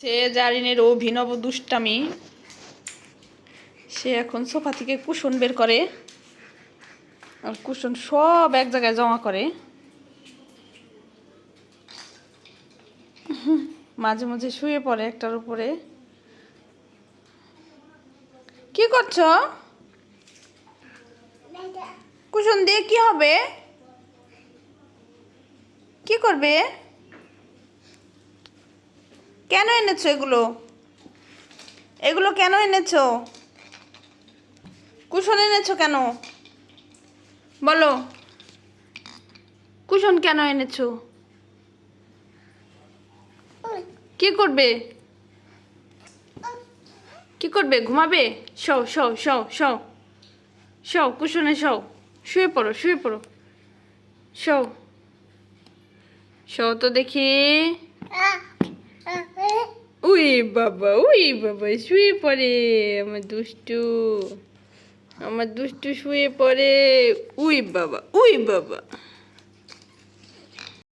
সে জারিনের অভিনব দুষ্টামি, সে এখন সোফা থেকে কুশন বের করে আর কুশন সব এক জায়গায় জমা করে। মাঝে মাঝে শুয়ে পড়ে একটার উপরে। কি করছ? কুশন দিয়ে কি হবে? কি করবে? কেন এনেছো এগুলো? এগুলো কেন এনেছো? কুশন এনেছো কেন? বলো। কুশন কেন এনেছো? কি করবে? কি করবে? ঘুমাবে? শও শও শও শও শও কুশনে শও শুয়ে পড়ো শুয়ে পড়ো। শও শও তো দেখি। উই বাবা উই বাবা, শুয়ে পড়ে, আমার দুষ্টু। আমার দুষ্টু শুয়ে পড়ে। উই বাবা উই বাবা।